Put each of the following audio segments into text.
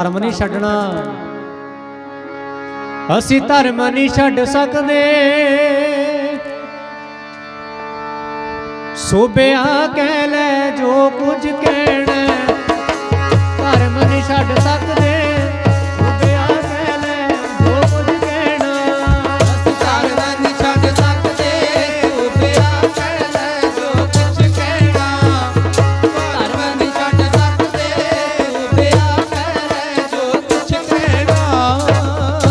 ਧਰਮ ਨਹੀਂ ਛੱਡਣਾ। ਅਸੀਂ ਧਰਮ ਨਹੀਂ ਛੱਡ ਸਕਦੇ। ਸੋਬਿਆ ਕਹਿ ਲੈ ਜੋ ਕੁਝ ਕਹਿਣਾ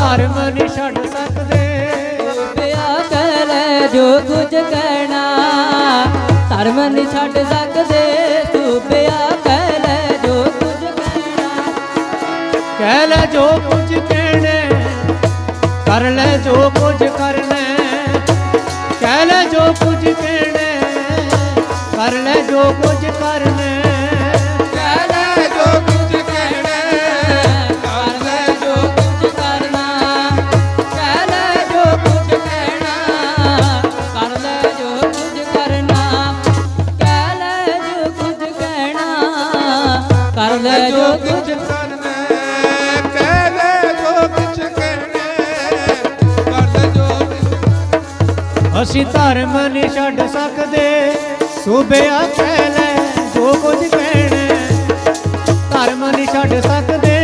ਧਰਮ ਨਹੀਂ ਛੱਡ ਸਕਦੇ। ਪਿਆ ਕਹਿ ਲੈ ਜੋ ਕੁਝ ਕਹਿਣਾ ਧਰਮ ਨਹੀਂ ਛੱਡ ਸਕਦੇ। ਤੂੰ ਪਿਆ ਕਹਿ ਲੈ ਜੋ ਕੁਝ ਕਹਿਣਾ। ਕਹਿ ਲੈ ਜੋ ਕੁਝ ਕਹਿਣਾ ਕਰ ਲੈ ਜੋ ਕੁਝ ਕਰਨਾ। ਕਹਿ ਲੈ ਜੋ ਕੁਝ ਕਹਿਣਾ ਕਰ ਲੈ ਜੋ ਕੁਝ ਕਰਨਾ। ਲੈ ਜੋ ਕੁਝ ਕਰਨਾ ਕਹਿ ਲੈ ਜੋ ਕੁਛ ਕਹਿਣਾ ਕਰ ਲੈ ਜੋ ਅਸੀਂ ਧਰਮ ਨਹੀਂ ਛੱਡ ਸਕਦੇ ਸੂਬਿਆ ਕਹਿ ਲੈ ਜੋ ਕੁਝ ਕਹਿਣਾ। ਧਰਮ ਨਹੀਂ ਛੱਡ ਸਕਦੇ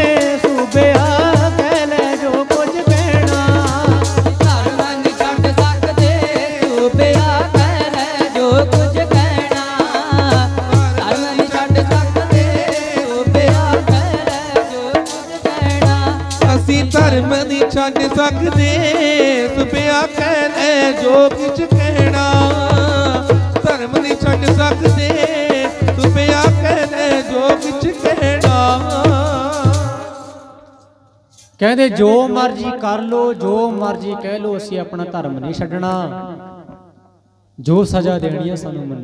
ਧਰਮ ਨਹੀਂ ਛੱਡ ਸਕਦੇ। ਸੁਪਿਆ ਕਹਿ ਲੈ ਜੋ ਕੁਛ ਕਹਿਣਾ। ਧਰਮ ਨਹੀਂ ਛੱਡ ਸਕਦੇ। ਸੁਪਿਆ ਕਹਿ ਲੈ ਜੋ ਕੁਛ ਕਹਿਣਾ। ਕਹਿੰਦੇ, ਜੋ ਮਰਜ਼ੀ ਕਰ ਲੋ, ਜੋ ਮਰਜ਼ੀ ਕਹਿ ਲੋ, ਅਸੀਂ ਆਪਣਾ ਧਰਮ ਨਹੀਂ ਛੱਡਣਾ। ਜੋ ਸਜ਼ਾ ਦੇਣੀ ਹੈ ਸਾਨੂੰ ਮਨਜ਼ੂਰ